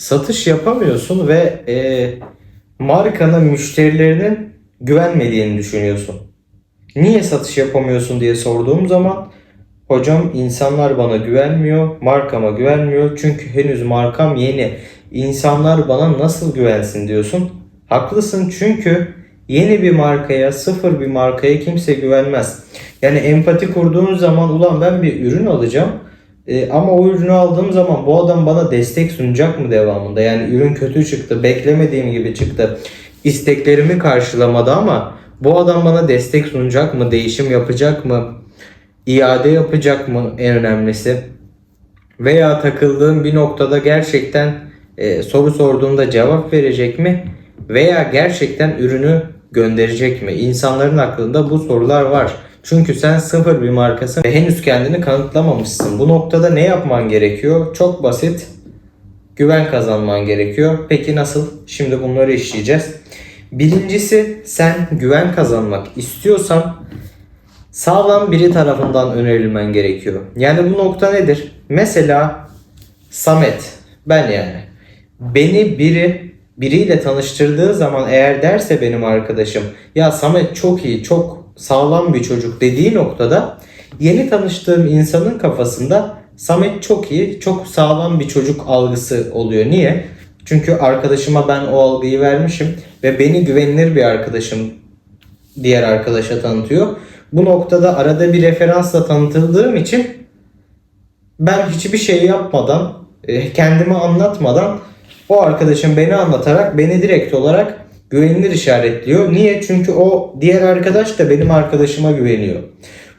satış yapamıyorsun ve e, markana müşterilerinin güvenmediğini düşünüyorsun. Niye satış yapamıyorsun diye sorduğum zaman hocam insanlar bana güvenmiyor, markama güvenmiyor çünkü henüz markam yeni. İnsanlar bana nasıl güvensin diyorsun. Haklısın çünkü yeni bir markaya, sıfır bir markaya kimse güvenmez. Yani empati kurduğun zaman ulan ben bir ürün alacağım e, ama o ürünü aldığım zaman bu adam bana destek sunacak mı devamında? Yani ürün kötü çıktı, beklemediğim gibi çıktı. İsteklerimi karşılamadı ama bu adam bana destek sunacak mı? Değişim yapacak mı? iade yapacak mı en önemlisi? Veya takıldığım bir noktada gerçekten e, soru sorduğumda cevap verecek mi? Veya gerçekten ürünü gönderecek mi? İnsanların aklında bu sorular var. Çünkü sen sıfır bir markasın ve henüz kendini kanıtlamamışsın. Bu noktada ne yapman gerekiyor? Çok basit. Güven kazanman gerekiyor. Peki nasıl? Şimdi bunları işleyeceğiz. Birincisi sen güven kazanmak istiyorsan sağlam biri tarafından önerilmen gerekiyor. Yani bu nokta nedir? Mesela Samet, ben yani. Beni biri biriyle tanıştırdığı zaman eğer derse benim arkadaşım ya Samet çok iyi, çok sağlam bir çocuk dediği noktada yeni tanıştığım insanın kafasında Samet çok iyi, çok sağlam bir çocuk algısı oluyor. Niye? Çünkü arkadaşıma ben o algıyı vermişim ve beni güvenilir bir arkadaşım diğer arkadaşa tanıtıyor. Bu noktada arada bir referansla tanıtıldığım için ben hiçbir şey yapmadan, e, kendimi anlatmadan o arkadaşım beni anlatarak beni direkt olarak güvenilir işaretliyor. Niye? Çünkü o diğer arkadaş da benim arkadaşıma güveniyor.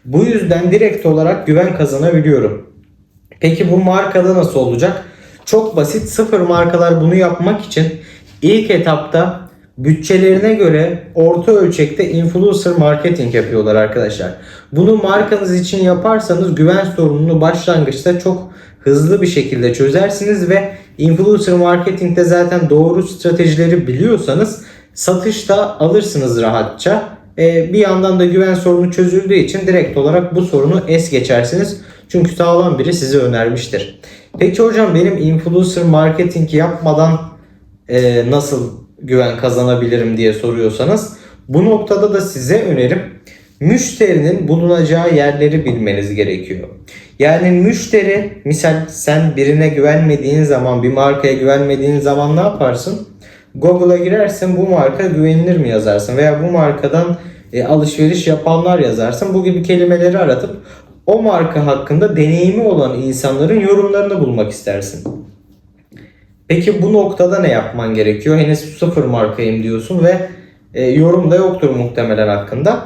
Bu yüzden direkt olarak güven kazanabiliyorum. Peki bu markada nasıl olacak? Çok basit. Sıfır markalar bunu yapmak için ilk etapta bütçelerine göre orta ölçekte influencer marketing yapıyorlar arkadaşlar. Bunu markanız için yaparsanız güven sorununu başlangıçta çok hızlı bir şekilde çözersiniz ve influencer marketingde zaten doğru stratejileri biliyorsanız satışta alırsınız rahatça. Ee, bir yandan da güven sorunu çözüldüğü için direkt olarak bu sorunu es geçersiniz. Çünkü sağlam biri size önermiştir. Peki hocam benim influencer marketing yapmadan e, nasıl güven kazanabilirim diye soruyorsanız bu noktada da size önerim müşterinin bulunacağı yerleri bilmeniz gerekiyor. Yani müşteri misal sen birine güvenmediğin zaman bir markaya güvenmediğin zaman ne yaparsın? Google'a girersin bu marka güvenilir mi yazarsın veya bu markadan e, alışveriş yapanlar yazarsın. Bu gibi kelimeleri aratıp o marka hakkında deneyimi olan insanların yorumlarını bulmak istersin. Peki bu noktada ne yapman gerekiyor? Henüz sıfır markayım diyorsun ve e, yorum da yoktur muhtemelen hakkında.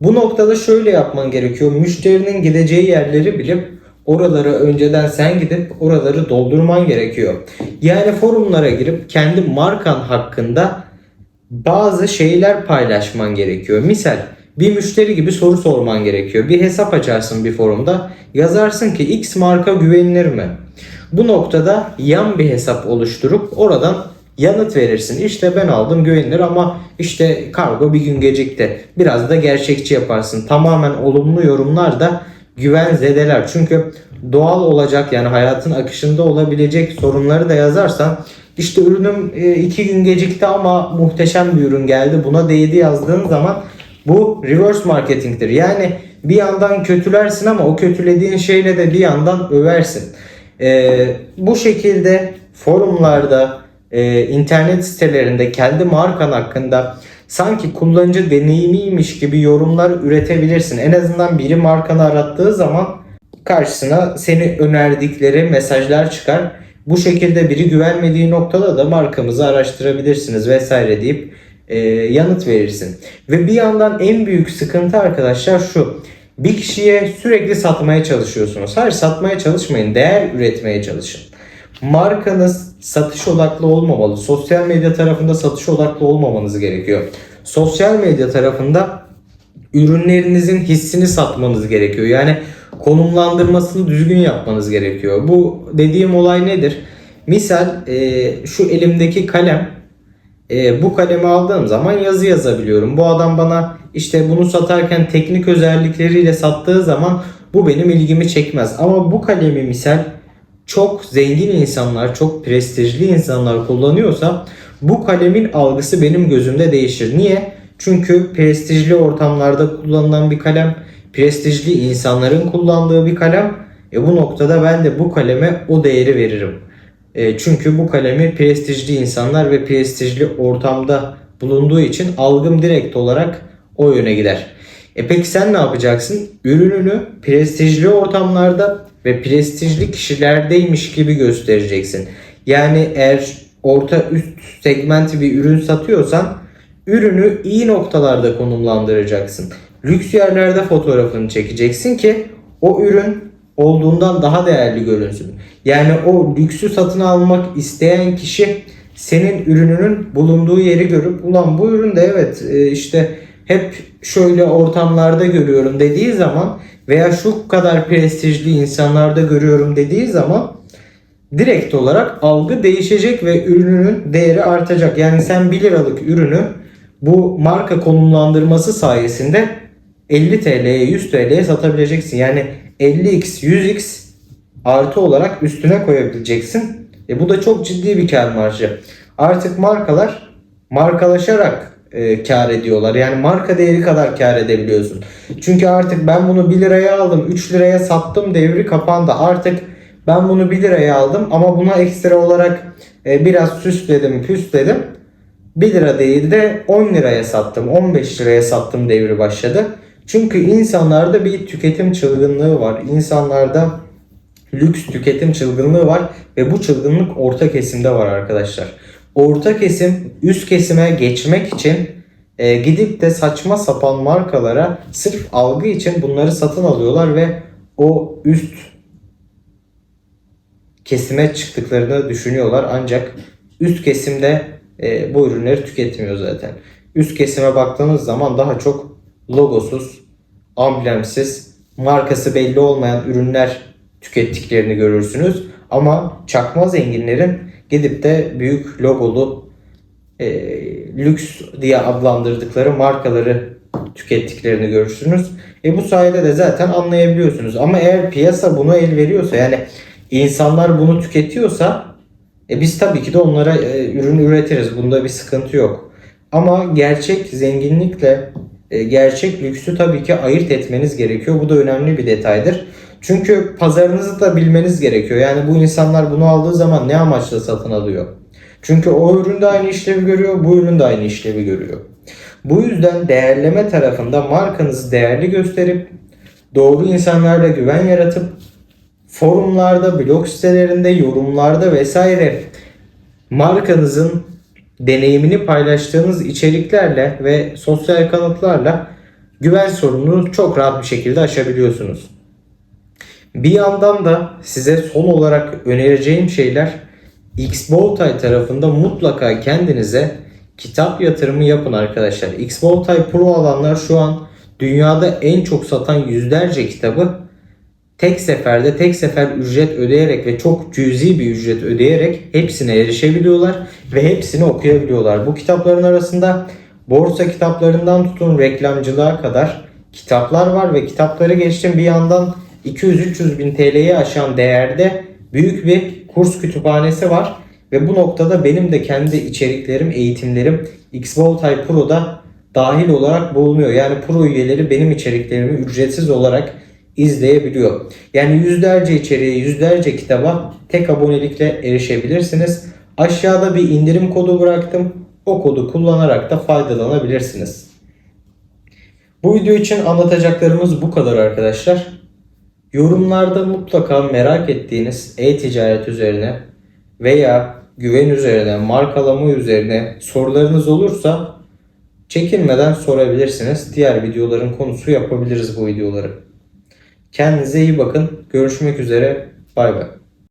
Bu noktada şöyle yapman gerekiyor. Müşterinin gideceği yerleri bilip oralara önceden sen gidip oraları doldurman gerekiyor. Yani forumlara girip kendi markan hakkında bazı şeyler paylaşman gerekiyor. Misal bir müşteri gibi soru sorman gerekiyor. Bir hesap açarsın bir forumda. Yazarsın ki X marka güvenilir mi? Bu noktada yan bir hesap oluşturup oradan yanıt verirsin. İşte ben aldım güvenilir ama işte kargo bir gün gecikti. Biraz da gerçekçi yaparsın. Tamamen olumlu yorumlar da güven zedeler. Çünkü doğal olacak yani hayatın akışında olabilecek sorunları da yazarsan işte ürünüm e, iki gün gecikti ama muhteşem bir ürün geldi buna değdi yazdığın zaman bu reverse marketingtir. Yani bir yandan kötülersin ama o kötülediğin şeyle de bir yandan översin. Ee, bu şekilde forumlarda, e, internet sitelerinde kendi markan hakkında sanki kullanıcı deneyimiymiş gibi yorumlar üretebilirsin. En azından biri markanı arattığı zaman karşısına seni önerdikleri mesajlar çıkar. Bu şekilde biri güvenmediği noktada da markamızı araştırabilirsiniz vesaire deyip e, yanıt verirsin. Ve bir yandan en büyük sıkıntı arkadaşlar şu. Bir kişiye sürekli satmaya çalışıyorsunuz. Hayır satmaya çalışmayın. Değer üretmeye çalışın. Markanız satış odaklı olmamalı. Sosyal medya tarafında satış odaklı olmamanız gerekiyor. Sosyal medya tarafında ürünlerinizin hissini satmanız gerekiyor. Yani konumlandırmasını düzgün yapmanız gerekiyor. Bu dediğim olay nedir? Misal e, şu elimdeki kalem e, bu kalemi aldığım zaman yazı yazabiliyorum. Bu adam bana işte bunu satarken teknik özellikleriyle sattığı zaman bu benim ilgimi çekmez. Ama bu kalemi misal çok zengin insanlar, çok prestijli insanlar kullanıyorsa bu kalemin algısı benim gözümde değişir. Niye? Çünkü prestijli ortamlarda kullanılan bir kalem, prestijli insanların kullandığı bir kalem. E bu noktada ben de bu kaleme o değeri veririm. E, çünkü bu kalemi prestijli insanlar ve prestijli ortamda bulunduğu için algım direkt olarak o yöne gider. E peki sen ne yapacaksın? Ürününü prestijli ortamlarda ve prestijli kişilerdeymiş gibi göstereceksin. Yani eğer orta üst segmenti bir ürün satıyorsan ürünü iyi noktalarda konumlandıracaksın. Lüks yerlerde fotoğrafını çekeceksin ki o ürün olduğundan daha değerli görünsün. Yani o lüksü satın almak isteyen kişi senin ürününün bulunduğu yeri görüp ulan bu ürün de evet e, işte hep şöyle ortamlarda görüyorum dediği zaman veya şu kadar prestijli insanlarda görüyorum dediği zaman direkt olarak algı değişecek ve ürünün değeri artacak. Yani sen 1 liralık ürünü bu marka konumlandırması sayesinde 50 TL'ye 100 TL'ye satabileceksin. Yani 50x 100x artı olarak üstüne koyabileceksin. E bu da çok ciddi bir kar marjı. Artık markalar markalaşarak e, kar ediyorlar. Yani marka değeri kadar kar edebiliyorsun. Çünkü artık ben bunu 1 liraya aldım, 3 liraya sattım devri kapandı. Artık ben bunu 1 liraya aldım ama buna ekstra olarak e, biraz süsledim, püsledim. 1 lira değil de 10 liraya sattım, 15 liraya sattım devri başladı. Çünkü insanlarda bir tüketim çılgınlığı var. İnsanlarda lüks tüketim çılgınlığı var ve bu çılgınlık orta kesimde var arkadaşlar. Orta kesim üst kesime geçmek için e, gidip de saçma sapan markalara sırf algı için bunları satın alıyorlar ve o üst kesime çıktıklarını düşünüyorlar ancak üst kesimde e, bu ürünleri tüketmiyor zaten. Üst kesime baktığınız zaman daha çok logosuz, amblemsiz, markası belli olmayan ürünler tükettiklerini görürsünüz. Ama çakma zenginlerin gidip de büyük logolu e, lüks diye adlandırdıkları markaları tükettiklerini görürsünüz. E bu sayede de zaten anlayabiliyorsunuz. Ama eğer piyasa buna el veriyorsa yani insanlar bunu tüketiyorsa e biz tabii ki de onlara e, ürün üretiriz. Bunda bir sıkıntı yok. Ama gerçek zenginlikle e, gerçek lüksü tabii ki ayırt etmeniz gerekiyor. Bu da önemli bir detaydır. Çünkü pazarınızı da bilmeniz gerekiyor. Yani bu insanlar bunu aldığı zaman ne amaçla satın alıyor? Çünkü o ürün de aynı işlevi görüyor, bu ürün de aynı işlevi görüyor. Bu yüzden değerleme tarafında markanızı değerli gösterip doğru insanlarla güven yaratıp forumlarda, blog sitelerinde, yorumlarda vesaire markanızın deneyimini paylaştığınız içeriklerle ve sosyal kanıtlarla güven sorununu çok rahat bir şekilde aşabiliyorsunuz. Bir yandan da size son olarak önereceğim şeyler Xboltay tarafında mutlaka kendinize kitap yatırımı yapın arkadaşlar. Xboltay Pro alanlar şu an dünyada en çok satan yüzlerce kitabı tek seferde tek sefer ücret ödeyerek ve çok cüzi bir ücret ödeyerek hepsine erişebiliyorlar ve hepsini okuyabiliyorlar. Bu kitapların arasında borsa kitaplarından tutun reklamcılığa kadar kitaplar var ve kitapları geçtim bir yandan 200-300 bin TL'yi aşan değerde büyük bir kurs kütüphanesi var. Ve bu noktada benim de kendi içeriklerim, eğitimlerim Xvoltay Pro'da dahil olarak bulunuyor. Yani Pro üyeleri benim içeriklerimi ücretsiz olarak izleyebiliyor. Yani yüzlerce içeriğe, yüzlerce kitaba tek abonelikle erişebilirsiniz. Aşağıda bir indirim kodu bıraktım. O kodu kullanarak da faydalanabilirsiniz. Bu video için anlatacaklarımız bu kadar arkadaşlar. Yorumlarda mutlaka merak ettiğiniz e-ticaret üzerine veya güven üzerine, markalama üzerine sorularınız olursa çekinmeden sorabilirsiniz. Diğer videoların konusu yapabiliriz bu videoları. Kendinize iyi bakın. Görüşmek üzere. Bay bay.